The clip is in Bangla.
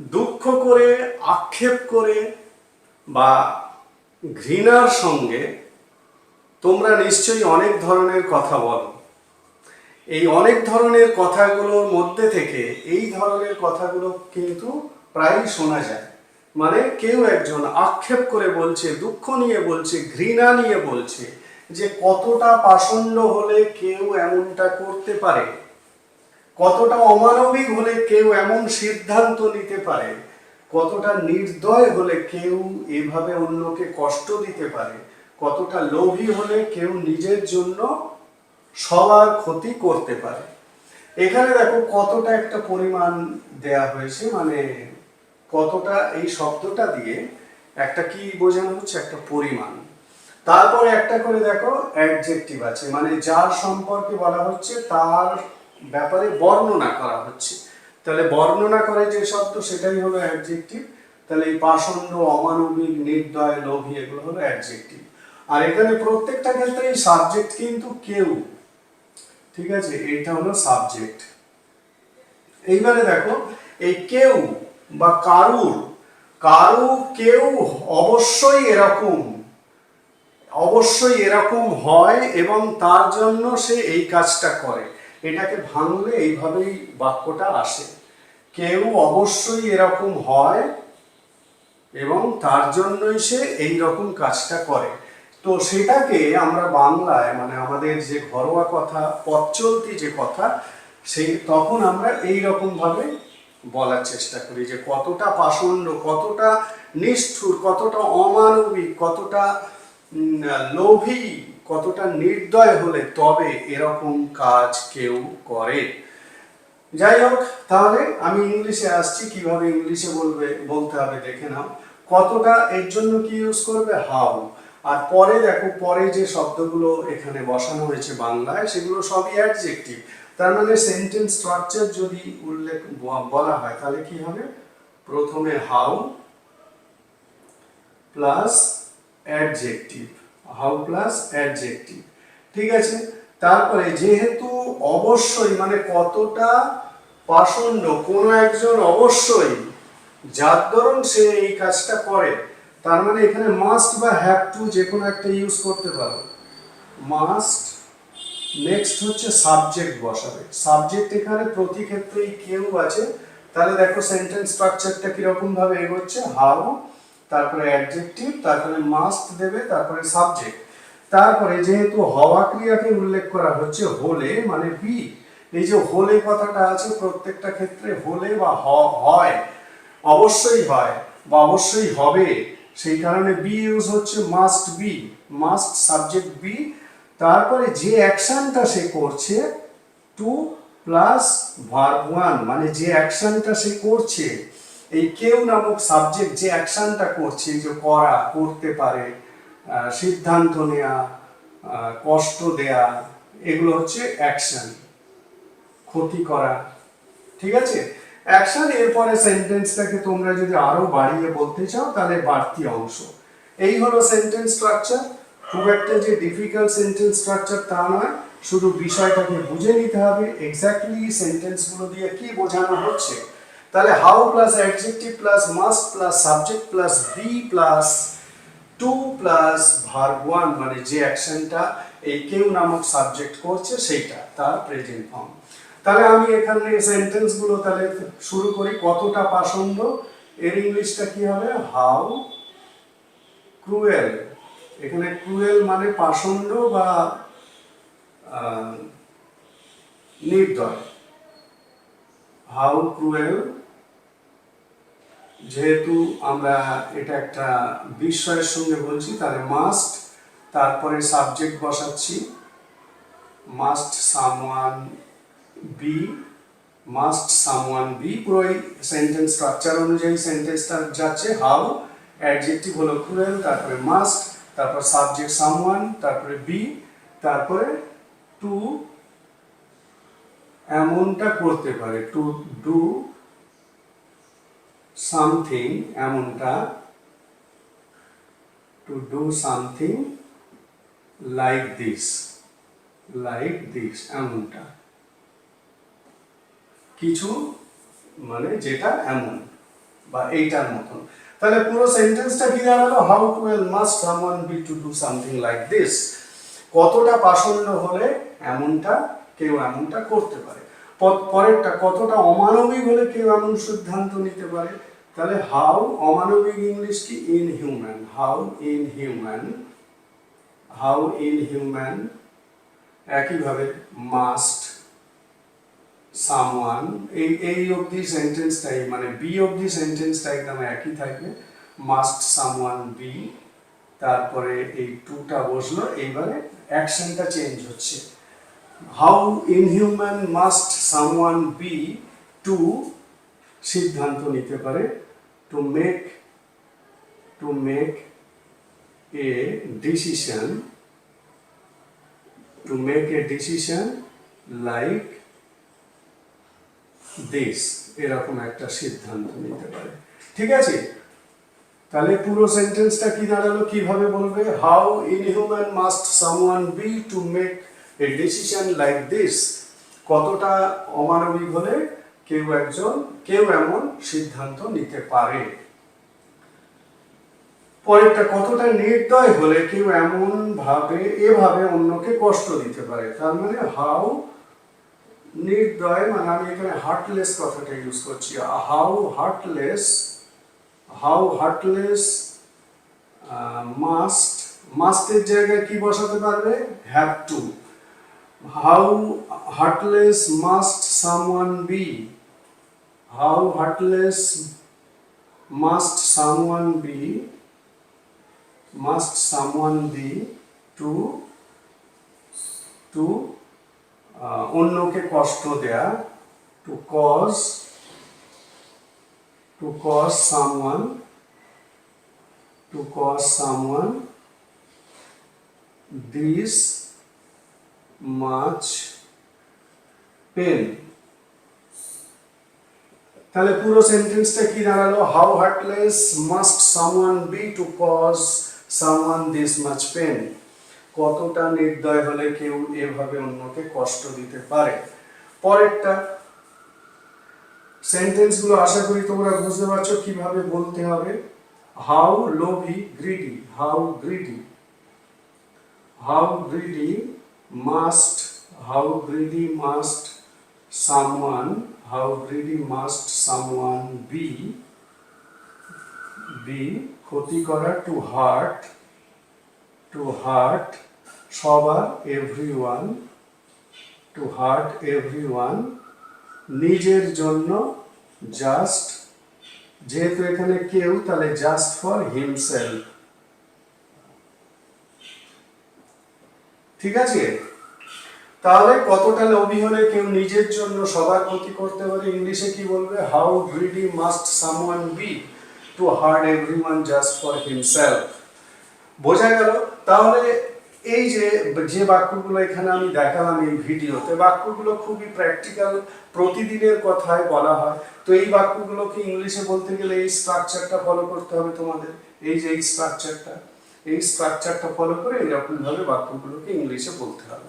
দুঃখ করে, আক্ষেপ করে বা ঘৃণার সঙ্গে তোমরা নিশ্চয়ই অনেক ধরনের কথা বলো। এই অনেক ধরনের কথাগুলোর মধ্যে থেকে এই ধরনের কথাগুলো কিন্তু প্রায়ই শোনা যায়। মানে কেউ একজন আক্ষেপ করে বলছে, দুঃখ নিয়ে বলছে, ঘৃণা নিয়ে বলছে যে কতটা পাষণ্ড হলে কেউ এমনটা করতে পারে। কতটা অমানবিক হলে কেউ এমন সিদ্ধান্ত নিতে পারে? কতটা নির্দয় হলে কেউ এভাবে অন্যকে কষ্ট দিতে পারে? কতটা লোভী হলে কেউ নিজের জন্য সবার ক্ষতি করতে পারে? এখানে দেখো কতটা একটা পরিমাণ দেয়া হয়েছে মানে কতটা এই শব্দটা দিয়ে একটা কি বোঝানো হচ্ছে? একটা পরিমাণ। তারপরে একটা করে দেখো অ্যাডজেক্টিভ আছে মানে যার সম্পর্কে বলা হচ্ছে তার ব্যাপারে বর্ণনা করা হচ্ছে। তাহলে বর্ণনা করে যে শব্দ, সেটাই হলো অ্যাডজেক্টিভ তাহলে এই পাষণ্ড, অমানবিক, নির্দয়, লোভী, এগুলো হলো অ্যাডজেক্টিভ আর এখানে প্রত্যেকটা ক্ষেত্রে এই সাবজেক্ট কিন্তু কেউ। ঠিক আছে? এটা হলো সাবজেক্ট এইবারে দেখো, এই কেউ বা কারুর, কারু কেউ অবশ্যই এরকম অবশ্যই এরকম হয় এবং তার জন্য সে এই কাজটা করে। এটাকে ভাঙলে এইভাবেই বাক্যটা আসে। কেউ অবশ্যই এরকম হয় এবং তার জন্যই সে এই রকম কাজটা করে। তো সেটাকে আমরা বাংলায় মানে আমাদের যে ঘরোয়া কথা পথ চলতি যে কথা, সেই তখন আমরা এই রকম ভাবে বলার চেষ্টা করি যে কতটা পাষণ্ড, কতটা নিষ্ঠুর, কতটা অমানবিক, কতটা লোভী কতটা নির্দয় হলে তবে এরকম কাজ কেউ করে? যাই হোক, তাহলে আমি ইংলিশে আসছি, কীভাবে ইংলিশে বলবে, বলতে হবে দেখে নাও। কতটা এর জন্য কি ইউজ করবে? হাউ আর পরে দেখো, পরে যে শব্দগুলো এখানে বসানো হয়েছে বাংলায়, সেগুলো সবই অ্যাডজেক্টিভ তার মানে সেন্টেন্স স্ট্রাকচার যদি উল্লেখ বলা হয়, তাহলে কি হবে? প্রথমে how plus adjective how plus adjective. ঠিক আছে? তারপরে যেহেতু অবশ্যই মানে কতটা পাষণ্ড, কোনো একজন অবশ্যই যার ধরুন সে এই কাজটা করে, তার মানে এখানে মাস্ট বা হ্যাভ টু যে কোনো একটা ইউজ করতে পারো। মাস্ট নেক্সট হচ্ছে সাবজেক্ট বসাবে। সাবজেক্ট এখানে প্রতি ক্ষেত্রেই কেউ আছে। তাহলে দেখো সেন্টেন্স স্ট্রাকচারটা কীরকম ভাবে এগোচ্ছে? হাউ তারপরে অ্যাডজেক্টিভ তারপরে মাস্ট দেবে, তারপরে সাবজেক্ট তারপরে যেহেতু হওয়া ক্রিয়াকে উল্লেখ করা হচ্ছে হলে মানে বি এই যে হলে কথাটা আছে প্রত্যেকটা ক্ষেত্রে হলে বা হয়, অবশ্যই হয় বা অবশ্যই হবে। সেই কারণে বি ইউজ হচ্ছে must be must subject be তারপরে যে অ্যাকশনটা সে করছে টু প্লাস ভার্ব ওয়ান মানে যে অ্যাকশনটা সে করছে এই কেউ নামক সাবজেক্ট যে অ্যাকশনটা করছে যে করা করতে পারে সিদ্ধান্ত আহ, কষ্ট দেয়া এগুলো হচ্ছে অ্যাকশন ক্ষতি করা ঠিক আছে? অ্যাকশন এরপরে সেন্টেন্সটাকে তোমরা যদি আরও বাড়িয়ে বলতে চাও তাহলে বাড়তি অংশ। এই হলো সেন্টেন্স স্ট্রাকচার খুব একটা যে ডিফিকাল্ট সেন্টেন্স স্ট্রাকচার তা নয় শুধু বিষয়টাকে বুঝে নিতে হবে এক্স্যাক্টলি সেন্টেন্সগুলো দিয়ে কি বোঝানো হচ্ছে। তাহলে how plus adjective plus must plus subject plus be plus to plus verb one মানে যে অ্যাকশনটা এই কেউ নামক সাবজেক্ট করছে সেইটা, তার প্রেজেন্ট ফর্ম তাহলে আমি এখানে সেন্টেন্সগুলো তাহলে শুরু করি, কতটা পাষণ্ড? এর ইংলিশটা কি হবে? হাউ ক্রুয়েল এখানে ক্রুয়েল মানে পাষণ্ড বা নির্দয়। হাউ ক্রুয়েল যেহেতু আমরা এটা একটা বিষয়ের সঙ্গে বলছি, তাহলে মাস্ট তারপরে সাবজেক্ট বসাচ্ছি। Must someone be must someone be পুরো সেন্টেন্স স্ট্রাকচার অনুযায়ী সেন্টেন্সটা যাচ্ছে। হাউ অ্যাডজেক্টিভ হলো ক্রুয়েল তারপরে মাস্ট তারপর সাবজেক্ট সামওয়ান তারপরে বি তারপরে টু এমনটা করতে পারে। টু ডু সামথিং এমনটা to do something like this like this এমনটা। কিছু মানে যেটা এমন বা এইটার মতন। তাহলে পুরো সেন্টেন্সটা কি দাঁড়াল? How cruel must someone be to do something like this কতটা পাষণ্য হলে এমনটা, কেউ এমনটা করতে পারে? পরেরটা, কতটা অমানবিক হলে কেউ এমন সিদ্ধান্ত নিতে পারে? তাহলে হাউ অমানবিক ইংলিশ কি? Inhuman how inhuman how inhuman একইভাবে মাস্ট সামওয়ান এই এই অবধি সেন্টেন্সটাই মানে বি অবধি সেন্টেন্সটা একদম একই থাকবে। মাস্ট সামওয়ান বি তারপরে এই টুটা বসল, এইবারে অ্যাকশনটা চেঞ্জ হচ্ছে। How inhuman must someone be to সিদ্ধান্ত নিতে পারে? To make to make a decision to make a decision like this এরকম একটা সিদ্ধান্ত নিতে পারে। ঠিক আছে? তাহলে পুরো সেন্টেন্সটা কি দাঁড়াল? কীভাবে বলবে? How inhuman must someone be to make a decision like this কতটা অমানবিক হলে কেউ একজন, কেউ এমন সিদ্ধান্ত নিতে পারে? পরেরটা, কতটা নির্দয় হলে কেউ এমন ভাবে এভাবে অন্যকে কষ্ট দিতে পারে? তার মানে হাউ নির্দয় মানে আমি এখানে হার্টলেস কথাটা ইউজ করছি। How heartless how heartless must মাস্টের জায়গায় কি বসাতে পারবে? Have to how heartless must someone be how heartless must someone be must someone be to to ah, অন্যকে কষ্ট দেয়া to cause to cause someone to cause someone this much pain. তাহলে পুরো সেন্টেন্সটা কি দাঁড়াল? How heartless must someone be to cause someone this much pain কতটা নির্দয় হলে কেউ এভাবে অন্যকে কষ্ট দিতে পারে? পরেরটা, সেন্টেন্সগুলো আশা করি তোমরা বুঝতে পারছ কীভাবে বলতে হবে। How লোভি greedy how greedy how greedy must how greedy must someone how greedy must someone be be ক্ষতি করা টু হার্ট টু হার্ট সবার এভরিওয়ান টু হার্ট এভরিওয়ান নিজের জন্য জাস্ট যেহেতু এখানে কেউ তাহলে জাস্ট ফর হিমসেলফ ঠিক আছে? তাহলে কতটা লোভী হলে কেউ নিজের জন্য সবার ক্ষতি করতে পারে? ইংলিশে কি বলবে? How greedy must someone be to hurt everyone just for himself বোঝা গেল? তাহলে এই যে যে বাক্যগুলো এখানে আমি দেখালাম এই ভিডিওতে, বাক্যগুলো খুবই প্র্যাকটিক্যাল প্রতিদিনের কথায় বলা হয়। তো এই বাক্যগুলোকে ইংলিশে বলতে গেলে এই স্ট্রাকচারটা ফলো করতে হবে তোমাদের। এই যে এই স্ট্রাকচারটা এই স্ট্রাকচারটা ফলো করে এরকম ভাবে বাক্যগুলোকে ইংলিশে বলতে হবে